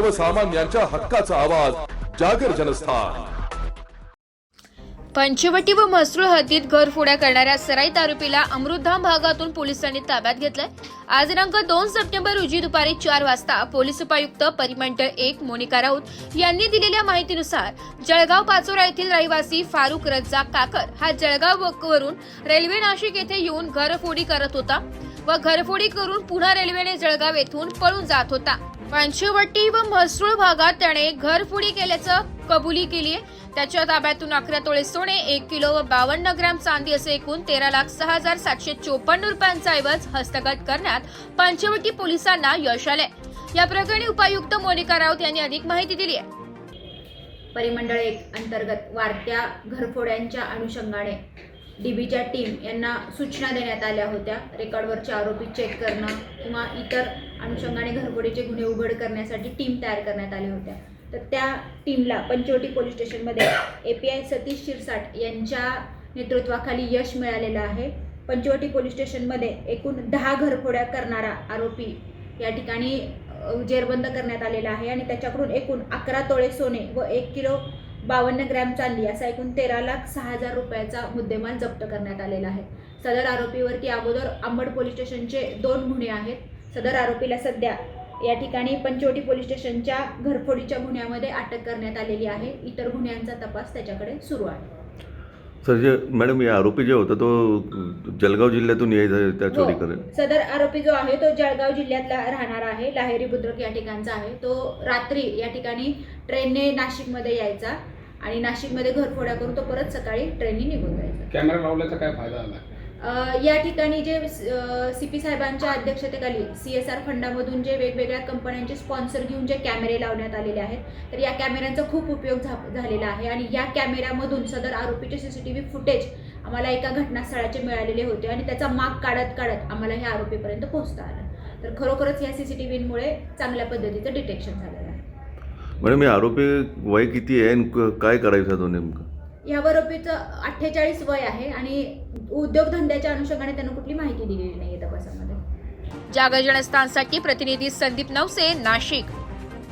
सर्वसामान्यांच्या हक्काचा आवाज जागर जनस्थान. पंचवटी व म्हसरूळ हद्दीत घरफोड्या करणाऱ्या सराईत आरोपीला अमृतधाम भागातून पोलिसांनी ताब्यात घेतलाय. आज दिनांक दोन सप्टेंबर रोजी दुपारी चार वाजता पोलीस उपायुक्त परिमंडळ एक मोनिका राऊत यांनी दिलेल्या माहितीनुसार जळगाव पाचोरा येथील रहिवासी फारुक रज्जा काकर हा जळगाव वरून रेल्वे नाशिक येथे येऊन घरफोडी करत होता. व घरफोडी करून पुन्हा रेल्वेने जळगाव येथून पळून जात होता. पंचवटी व म्हसरूळ भागात त्याने घरफोडी केल्याचं कबुली केली आहे त्याच्या ताब्यातून अकरा तोळे सोने एक किलो व बावन्न ग्राम चांदी असे एकूण तेरा लाख सहा हजार सातशे चोपन्न रुपयांचा ऐवज हस्तगत करण्यात पंचवटी पोलिसांना यश आले या प्रकरणी उपायुक्त मोनिका राऊत यांनी अधिक माहिती दिली आहे. परिमंडळ एक अंतर्गत वाढत्या घरफोड्यांच्या अनुषंगाने डीबीच्या टीम यांना सूचना देण्यात आल्या होत्या. रेकॉर्डवरचे आरोपी चेक करणं किंवा इतर अनुषंगाने घरफोडीचे गुन्हे उघड करण्यासाठी टीम तयार करण्यात आल्या होत्या. तर त्या टीमला पंचवटी पोलीस स्टेशनमध्ये A P I Satish Shirsat यांच्या नेतृत्वाखाली यश मिळालेलं आहे. पंचवटी पोलीस स्टेशनमध्ये एकूण दहा घरफोड्या करणारा आरोपी या ठिकाणी जेरबंद करण्यात आलेला आहे आणि त्याच्याकडून एकूण अकरा तोळे सोने व एक किलो बावन्न ग्रॅम चांदी असा एकूण तेरा लाख सहा हजार रुपयाचा मुद्देमाल जप्त करण्यात आलेला आहे. सदर आरोपीवरती अगोदर अंबड पोलीस स्टेशनचे दोन गुन्हे आहेत. सदर आरोपीला सध्या या ठिकाणी पंचवटी पोलीस स्टेशनच्या घरफोडीच्या गुन्ह्यामध्ये अटक करण्यात आलेली आहे. इतर गुन्ह्यांचा तपास त्याच्याकडे सुरू आहे. सर जे मॅडम हे आरोपी जे होता तो जळगाव जिल्ह्यातून यायचा त्या चोरी हो. करेल सदर आरोपी जो आहे तो जळगाव जिल्ह्यातला राहणार आहे. लाहेरी बुद्रुक या ठिकाणचा आहे. तो रात्री या ठिकाणी ट्रेनने नाशिकमध्ये यायचा. आणि नाशिकमध्ये घरफोड्या करून तो परत सकाळी ट्रेनने निघून जायचा. कॅमेरा लावल्याचा काय फायदा झाला? अ, या ठिकाणी जे सी पी साहेबांच्या अध्यक्षतेखाली सी एस आर फंडामधून जे वेगवेगळ्या कंपन्यांचे स्पॉन्सर घेऊन जे कॅमेरे लावण्यात आलेले आहेत तर या कॅमेऱ्यांचा खूप उपयोग झा- झालेला आहे आणि या कॅमेऱ्यामधून सदर आरोपीचे C C T V footage आम्हाला एका घटनास्थळाचे मिळालेले होते आणि त्याचा माग काढत काढत आम्हाला ह्या आरोपीपर्यंत पोहोचता आलं. तर खरोखरच या सी सी टी व्हीमुळे चांगल्या पद्धतीचं डिटेक्शन आहे मॅडम हे आरोपी वय किती आहे आणि क- काय करायचा तो नेमकं? या आरोपीचं अठ्ठेचाळीस वय आहे आणि उद्योगधंद्याच्या अनुषंगाने त्यांना कुठली माहिती दिलेली नाही आहे तपासामध्ये. जागर जनस्थानसाठी प्रतिनिधी संदीप नवसे नाशिक.